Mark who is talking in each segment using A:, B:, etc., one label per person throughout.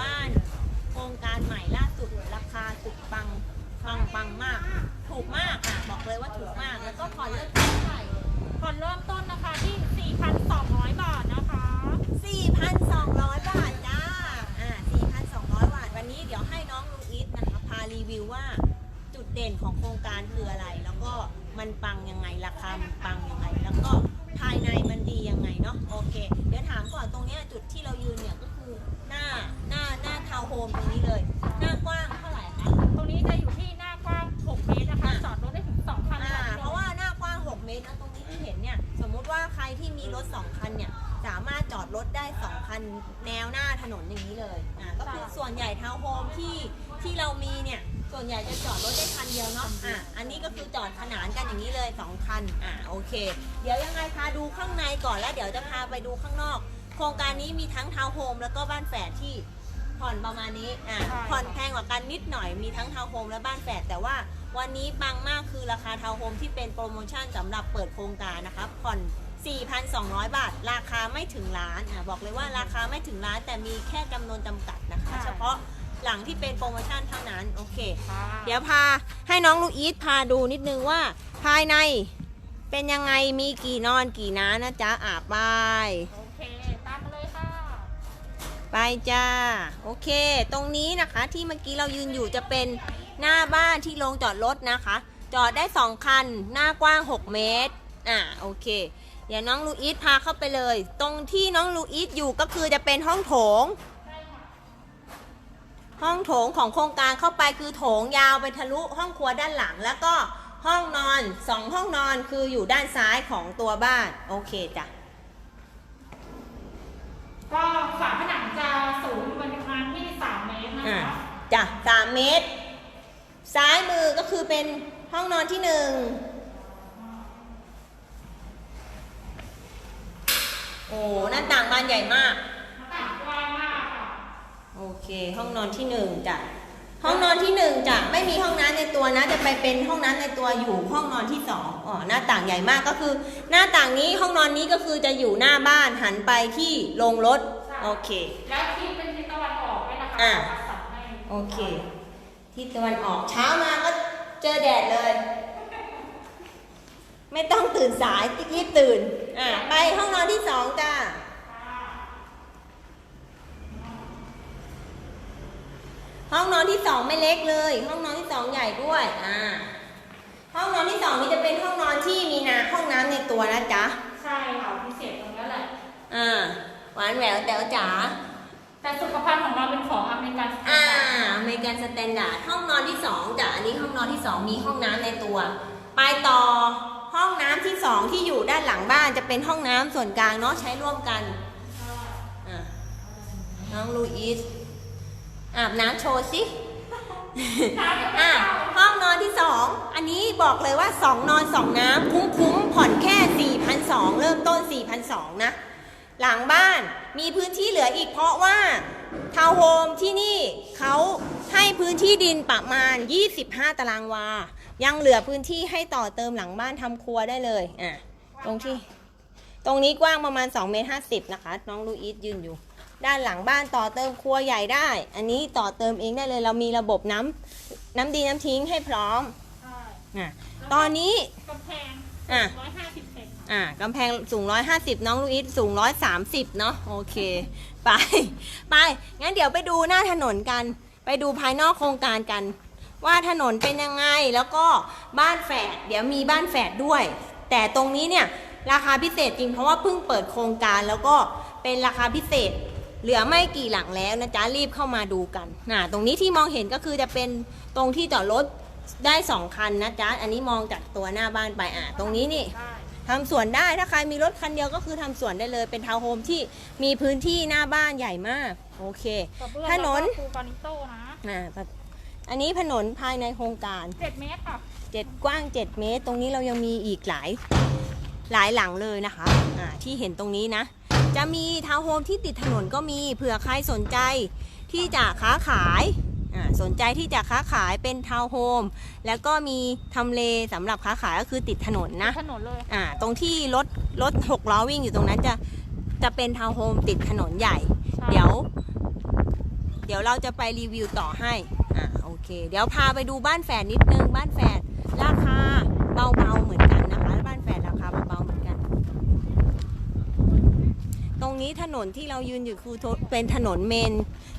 A: บ้าน โครงการใหม่ล่าสุดราคาสุดปังปังปังมาก ถูกมากอะบอกเลยว่าถูกมาก แล้วก็ผ่อนเริ่มต้นเท่าไหร่
B: ผ่อนเริ่มต้นนะคะที่ 4,200 บาทนะคะ
A: 4,200 บาทจ้า อ่า 4,200 บาท วันนี้เดี๋ยวให้น้องลูอิสนะคะพารีวิวว่า จุดเด่นของโครงการคืออะไร แล้วก็มันปังยังไงราคามันปังยังไง ได้คันเดียวเนาะ อ่าอันนี้ก็คือจอดขนานกันอย่างนี้เลย2คัน อ่าโอเค เดี๋ยวยังไงพาดูข้างในก่อนแล้วเดี๋ยวจะพาไปดูข้างนอก โครงการนี้มีทั้งทาวน์โฮมแล้วก็บ้านแฝดที่ผ่อนประมาณนี้ อ่าผ่อนแพงกว่ากันนิดหน่อย มีทั้งทาวน์โฮมและบ้านแฝดแต่ว่าวันนี้ปังมากคือราคาทาวน์โฮมที่เป็นโปรโมชั่นสำหรับเปิดโครงการนะคะผ่อน 4,200 บาท ราคาไม่ถึงล้าน อ่าบอกเลยว่าราคาไม่ถึงล้านแต่มีแค่จำนวนจำกัดนะคะเฉพาะ หลังที่เป็นโปรโมชั่นเท่านั้น โอเค
B: ค่ะ
A: เดี๋ยวพาให้น้องลูกอีทพาดูนิดนึงว่า ภายในเป็นยังไงมีกี่นอนกี่น้านะจ๊ะอาบไป
B: โอเค ตามมาเลยค่ะ
A: ไปจ้า โอเค ตรงนี้นะคะที่เมื่อกี้เรายืนอยู่จะเป็นหน้าบ้านที่ลงจอดรถนะคะ จอดได้2คัน หน้ากว้าง 6 เมตร อ่าโอเคเดี๋ยวน้องลูอีทพาเข้าไปเลย ตรงที่น้องลูอีทอยู่ก็คือจะเป็นห้องโถง ห้องโถงของโครงการเข้าไปคือโถงยาวไปทะลุห้องครัวด้านหลัง แล้วก็ห้องนอนสองห้องนอนคืออยู่ด้านซ้ายของตัวบ้าน โอเคจ้ะ
B: ก็ฝาผนังจะสูงอยู่ประมาณที่3เมตรนะ
A: อ่า
B: คะ
A: จ้ะสามเมตร ซ้ายมือก็คือเป็นห้องนอนที่หนึ่งโอ้หน้าต่างบานใหญ่มาก
B: หน้าต่างกว้างมากค่ะ
A: โอเค ห้องนอนที่หนึ่งจ้ะห้องนอนที่หนึ่งจ้ะไม่มีห้องน้ำในตัวนะ จะไปเป็นห้องน้ำในตัวอยู่ห้องนอนที่สองอ๋อหน้าต่างใหญ่มากก็คือ หน้าต่างนี้ห้องนอนนี้ก็คือจะอยู่หน้าบ้านหันไปที่โรงรถโอเค
B: แล้วที่เป็นทิศตะวันออกด้วยนะคะ
A: อ่า
B: จัดสรรให้
A: โอเคที่ตะวันออกเช้ามาก็เจอแดดเลย ไม่ต้องตื่นสายรีบตื่นอะไปห้องนอนที่สองจ้า ห้องนอนที่สองไม่เล็กเลย ห้องนอนที่สองใหญ่ด้วยอ่าห้องนอนที่สองนี้จะเป็นห้องนอนที่มีนาห้องน้ำในตัวนะจ๊ะ
B: ใช่ค่ะพิเศษตรงนี้แหละ
A: อ่าหวานแหววแต๋วจ๋า
B: แต่สุขภัณฑ์ของเราเป็นของอเมริกันสแตน
A: อ่า
B: ดาร์ด
A: อเมริกันสแตนดาร์ดห้องนอนที่สองจ้ะอันนี้ห้องนอนที่สองมีห้องน้ำในตัว ไปต่อห้องน้ำที่สองที่อยู่ด้านหลังบ้านจะเป็นห้องน้ำส่วนกลางเนาะใช้ร่วมกันอะน้องลูอิส อาบน้ำโชว์สิอะห้องนอนที่สอง อันนี้บอกเลยว่าสองนอนสองน้ำคุ้มๆ ผ่อนแค่4,200 เริ่มต้น 4,200 นะ หลังบ้านมีพื้นที่เหลืออีกเพราะว่าทาวน์โฮมที่นี่เขาให้พื้นที่ดินประมาณ 25 ตารางวา ยังเหลือพื้นที่ให้ต่อเติมหลังบ้านทำครัวได้เลยอะตรงที่ ตรงนี้กว้างประมาณ2เมตร50นะคะ น้องลูอิสยืนอยู่ ด้านหลังบ้านต่อเติมครัวใหญ่ได้ อันนี้ต่อเติมเองได้เลย เรามีระบบน้ำน้ำดีน้ำทิ้งให้พร้อม
B: ใช่
A: อะตอนนี้
B: กำแพง
A: อะ
B: 150เซน
A: อ่ากำแพงสูง150น้องลูอิสสูง130เนาะโอเค ไป ไป งั้นเดี๋ยวไปดูหน้าถนนกัน ไปดูภายนอกโครงการกัน ว่าถนนเป็นยังไงแล้วก็บ้านแฝดเดี๋ยวมีบ้านแฝดด้วย แต่ตรงนี้เนี่ยราคาพิเศษจริงเพราะว่าเพิ่งเปิดโครงการแล้วก็เป็นราคาพิเศษ เหลือไม่กี่หลังแล้วนะจ๊ะรีบเข้ามาดูกันน่ะตรงนี้ที่มองเห็นก็คือจะเป็นตรงที่จอดรถได้สองคันนะจ๊ะอันนี้มองจากตัวหน้าบ้านไปอะตรงนี้นี่
B: ได้
A: ทำสวนได้ถ้าใครมีรถคันเดียวก็คือทำสวนได้เลย เป็นทาวน์โฮมที่มีพื้นที่หน้าบ้านใหญ่มาก โอเค
B: กระเบื้อง
A: ถนน
B: แล้วก็ปูกรานิโต้นะ
A: อ่าแบบอันนี้ถนนภายในโครงการ
B: 7 เมตรค่ะ
A: 7 กว้าง 7 เมตร ตรงนี้เรายังมีอีกหลายหลายหลังเลยนะคะอ่าที่เห็นตรงนี้นะ จะมีทาวน์โฮมที่ติดถนนก็มีเผื่อใครสนใจที่จะค้าขายอ่าสนใจที่จะค้าขายเป็นทาวน์โฮมแล้วก็มีทำเลสำหรับค้าขายก็คือติดถนนนะ
B: ถนนเลย
A: อ่าตรงที่รถรถหกล้อวิ่งอยู่ตรงนั้นจะจะเป็นทาวน์โฮมติดถนนใหญ่
B: ใช่
A: เดี๋ยว เดี๋ยวเราจะไปรีวิวต่อให้อ่าโอเค เดี๋ยวพาไปดูบ้านแฝดนิดนึงบ้านแฝดราคาเบาๆเหมือนกันนะคะ บ้านแฝดราคาเบาๆเหมือนกัน ต รงนี้ถนนที่เรายืนอยู่คือเป็นถนนเมน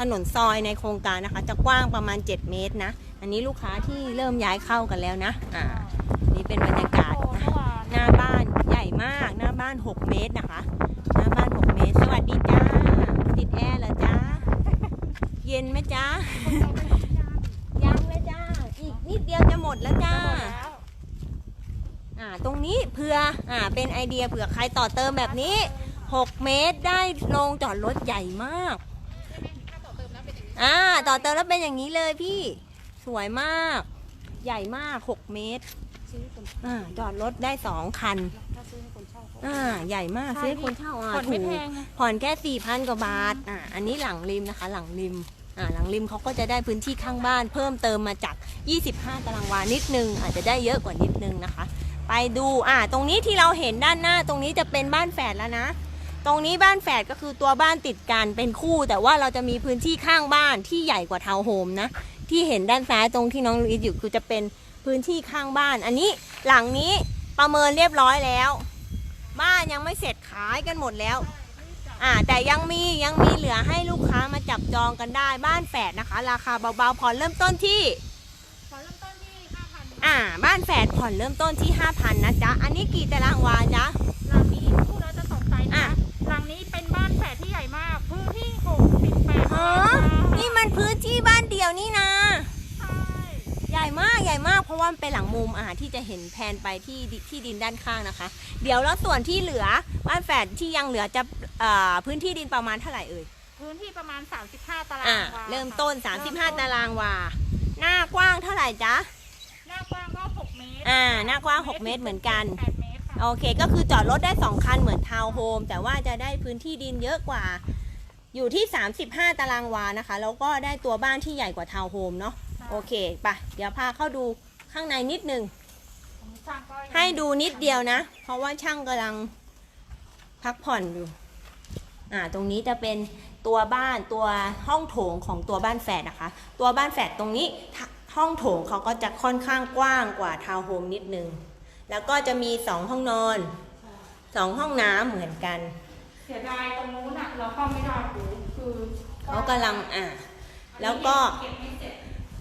A: ถนนซอยในโครงการนะคะ จะกว้างประมาณ 7 เมตรนะ อันนี้ลูกค้าที่เริ่มย้ายเข้ากันแล้วนะอ่านี่เป็นบรรยากาศหน้าบ้านใหญ่มากหน้าบ้าน 6 เมตรนะคะ หน้าบ้าน 6 เมตร สวัสดีจ้าติดแอร์เหรอจ้าเย็นไหมจ้ายังเลยจ้าอีกนิดเดียวจะหมดแล้วจ้าอ่าตรงนี้เผื่ออ่าเป็นไอเดียเผื่อใครต่อเติมแบบนี้ 6 เมตรได้โรงจอดรถใหญ่มากอ่าต่อเติมแล้วเป็นอย่างนี้เลยพี่สวยมาก ใหญ่มาก 6 เมตรอ่าจอดรถได้2คันอ่าใหญ่มาก
B: ใช่
A: ซื้อให้คนเช่าอะ
B: ผ่อนไม่
A: ถู
B: แพ
A: ก
B: งไง
A: ผ่อนแค่สี่พันกว่าบาทอ่าอันนี้หลังริมนะคะ หลังริมอ่าหลังริมเขาก็จะได้พื้นที่ข้างบ้าน เพิ่มเติมมาจาก 25 ตารางวานิดนึง อาจจะได้เยอะกว่านิดนึงนะคะ ไปดูอ่าตรงนี้ที่เราเห็นด้านหน้าตรงนี้จะเป็นบ้านแฝดแล้วนะ ตรงนี้บ้านแฝดก็คือตัวบ้านติดกันเป็นคู่ แต่ว่าเราจะมีพื้นที่ข้างบ้านที่ใหญ่กว่าทาวน์โฮมนะ ที่เห็นด้านซ้ายตรงที่น้องลุยอยู่คือจะเป็นพื้นที่ข้างบ้าน อันนี้หลังนี้ประเมินเรียบร้อยแล้ว บ้านยังไม่เสร็จขายกันหมดแล้วอ่าแต่ยังมียังมีเหลือให้ลูกค้ามาจับจองกันได้บ้านแฝดนะคะ ราคาเบาๆผ่อนเริ่มต้นที่
B: ขอเริ่มต้นที่5,000
A: อ่า บ้านแฝดผ่อนเริ่มต้นที่5,000นะจ๊ะ อันนี้กี่ตารางวาจ๊ะ
B: ใหญ่มาก พื้นที่68
A: ฮะนี่มันพื้นที่บ้านเดียวนี่นะ
B: ใช่
A: ใหญ่มากใหญ่มากเพราะว่ามันเป็นหลังมุมอ่าที่จะเห็นแผนไปที่ดิที่ดินด้านข้างนะคะ เดี๋ยวแล้วส่วนที่เหลือบ้านแฝดที่ยังเหลือจะอ่าพื้นที่ดินประมาณเท่าไหร่เอ่ย
B: พื้นที่ประมาณ 35 ตาราง
A: อ่าวาเริ่มต้น 35 ตารางวา หน้ากว้างเท่าไหร่จ๊ะ
B: หน้ากว้างก็6เมตร
A: อ่าหน้ากว้าง 6 เมตรเหมือนกัน
B: 8เมตรค่ะ
A: โอเคก็คือจอดรถได้ 2 คันเหมือนทาวน์โฮมแต่ว่าจะได้พื้นที่ดินเยอะกว่า อยู่ที่ 35 ตารางวานะคะ แล้วก็ได้ตัวบ้านที่ใหญ่กว่าทาวน์โฮมเนาะโอเคไปเดี๋ยวพาเข้าดูข้างในนิดนึง
B: ช่างก็ยัง
A: ให้ดูนิดเดียวนะ เพราะว่าช่างกำลังพักผ่อนอยู่อ่าตรงนี้จะเป็นตัวบ้านตัวห้องโถงของตัวบ้านแฝดนะคะ ตัวบ้านแฝดตรงนี้ทะห้องโถงเขาก็จะค่อนข้างกว้างกว่าทาวน์โฮมนิดนึง แล้วก็จะมีสองห้องนอนสองห้องน้ำเหมือนกัน
B: เสียดายตรงนู้นอะเราเข้าไม่ได้ดูคือ
A: เขากำลังอ่าแล้วก็
B: เก็บไม่เสร็จ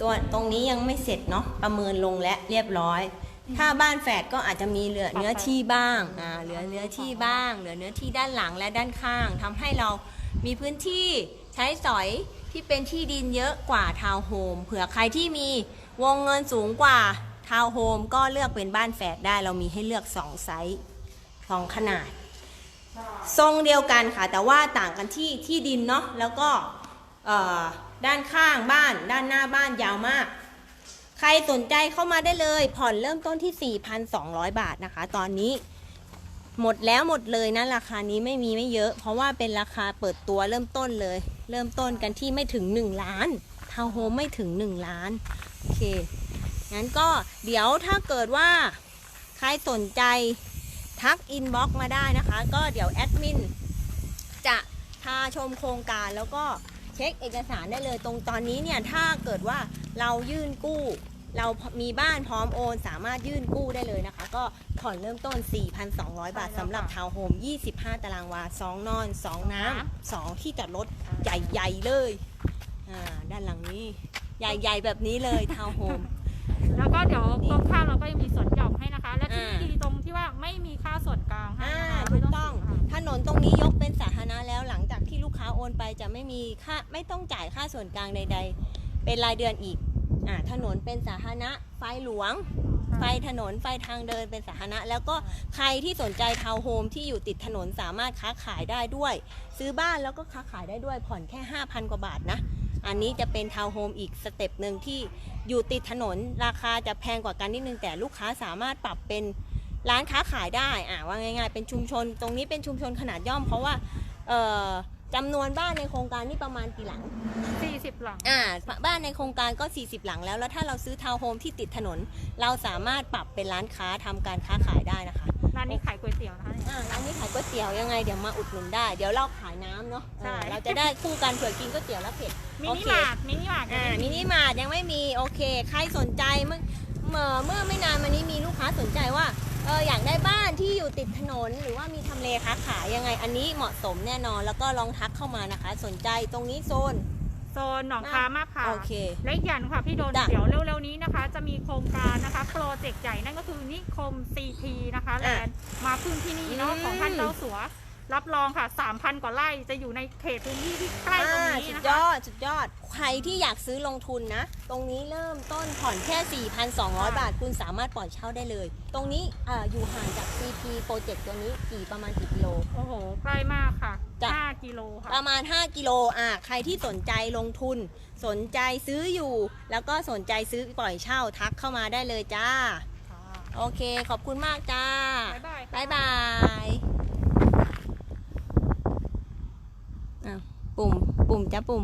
A: ตัวตรงนี้ยังไม่เสร็จเนาะประเมินลงและเรียบร้อย ถ้าบ้านแฝดก็อาจจะมีเหลือเนื้อที่บ้างอ่าเหลือเนื้อที่บ้าง เหลือเนื้อที่ด้านหลังและด้านข้างทำให้เรามีพื้นที่ใช้สอยที่เป็นที่ดินเยอะกว่าทาวน์โฮมเผื่อใครที่มีวงเงินสูงกว่า ทาวน์โฮมก็เลือกเป็นบ้านแฝดได้เรามีให้เลือก 2 ไซส์สองขนาด ทรงเดียวกันค่ะ แต่ว่าต่างกันที่ที่ดินเนาะแล้วก็ด้านข้างบ้าน ด้านหน้าบ้านยาวมาก ใครสนใจเข้ามาได้เลย ผ่อนเริ่มต้นที่ 4,200 บาทนะคะ ตอนนี้หมดแล้วหมดเลยนะราคานี้ไม่มีไม่เยอะ เพราะว่าเป็นราคาเปิดตัวเริ่มต้นเลย เริ่มต้นกันที่ไม่ถึง 1 ล้านทาวน์โฮมไม่ถึง 1 ล้าน โอเค งั้นก็เดี๋ยวถ้าเกิดว่าใครสนใจทักอินบ็อกมาได้นะคะ ก็เดี๋ยวแอดมินจะพาชมโครงการแล้วก็เช็คเอกสารได้เลยตรงตอนนี้เนี่ย ถ้าเกิดว่าเรายื่นกู้ เรามีบ้านพร้อมโอน สามารถยื่นกู้ได้เลยนะคะ ก็ผ่อนเริ่มต้น 4,200 บาทสำหรับทาวน์โฮม 25 ตารางวา 2 นอน 2 น้ำ 2 ที่จอดรถใหญ่ ๆ เลย อ่า ด้านหลังนี้ ใหญ่ ๆ แบบนี้เลยทาวน์โฮม
B: แล้วก็เดี๋ยวตรงข้ามเราก็ยังมีสวนหย่อมให้นะคะ และที่
A: อ่า
B: ดีตรงที่ว่าไม่มีค่าส่วนกลางให้
A: อ่า
B: นะคะ
A: ถู
B: ไม่
A: ก
B: ต้
A: ต้
B: อ
A: องง
B: เสียค่า
A: ถนนตรงนี้ยกเป็นสาธารณะแล้วหลังจากที่ลูกค้าโอนไปจะไม่มีค่าไม่ต้องจ่ายค่าส่วนกลางใด ๆ เป็นรายเดือนอีกอ่าถนนเป็นสาธารณะไฟหลวง ไฟถนนไฟทางเดินเป็นสาธารณะ แล้วก็ใครที่สนใจทาวน์โฮมที่อยู่ติดถนนสามารถค้าขายได้ด้วย ซื้อบ้านแล้วก็ค้าขายได้ด้วยผ่อนแค่ 5,000 กว่าบาทนะ อันนี้จะเป็นทาวน์โฮมอีกสเต็ปหนึ่งที่อยู่ติดถนนราคาจะแพงกว่ากันนิดนึง แต่ลูกค้าสามารถปรับเป็นร้านค้าขายได้อ่าว่าง่ายๆ เป็นชุมชน ตรงนี้เป็นชุมชนขนาดย่อม เพราะว่าเอ่อจำนวนบ้านในโครงการนี่ประมาณกี่หลัง
B: 40 หลัง
A: อ่า บ้านในโครงการก็ 40 หลังแล้ว แล้วถ้าเราซื้อทาวน์โฮมที่ติดถนน เราสามารถปรับเป็นร้านค้าทำการค้าขายได้นะคะ
B: ร้านนี้ขายก๋วยเตี๋ยวนะคะเนี่ย
A: อ่าร้านนี้ขายก๋วยเตี๋ยวยังไงเดี๋ยวมาอุดหนุนได้ เดี๋ยวเราขายน้ำเนาะ
B: ใช่
A: เออเราจะได้คู่กันเผื่อกินก๋วยเตี๋ยวแล้วเผ็ด
B: มิ
A: โอ
B: นิ
A: เค
B: มาร์ทมินิมาร์ท
A: อ่ามินิมาร์ทยังไม่มีโอเค ใครสนใจเมื่อเมื่อเมื่อไม่นานมานี้มีลูกค้าสนใจว่าเอออยากได้บ้านที่อยู่ติดถนน หรือว่ามีทำเลค้าขายยังไงอันนี้เหมาะสมแน่นอน แล้วก็ลองทักเข้ามานะคะ สนใจตรงนี้โซน
B: โซนหนองคามาค่ะ
A: โอเค
B: และอีกอย่างค่ะพี่โดน
A: จ้ะ
B: เดี๋ยวเร็วๆนี้นะคะ จะมีโครงการนะคะโปรเจกต์ใหญ่นั่นก็คือนิคม CT นะคะแล
A: อะ
B: นด์มาพึ่งที่นี่เนาะ
A: อืม
B: ของท่านเจ้าสัว รับรองค่ะ 3,000 กว่าไร่จะอยู่ในเขตพื้นที่ที่ใกล้ตรง
A: อ่า
B: นี้
A: สุด
B: นะ
A: ย
B: คะ
A: อดสุดยอด ใครที่อยากซื้อลงทุนนะ ตรงนี้เริ่มต้นผ่อนแค่ 4,200 บาท คุณสามารถปล่อยเช่าได้เลย ตรงนี้อ่าอยู่ห่างจาก CP โปรเจกต์ตัวนี้กี่ประมาณกี่กิโล
B: โอ้โห ใกล้มากค่ะ
A: จ้ะ
B: 5 กิโลค่ะ
A: ประมาณ 5 กิโลอะใครที่สนใจลงทุน สนใจซื้ออยู่ แล้วก็สนใจซื้อปล่อยเช่าทักเข้ามาได้เลยจ้า โอเค ขอบคุณมากจ้า
B: บ๊ายบายค่ะ
A: บ๊ายบายอะ ปุ่ม ปุ่มจ้าปุ่ม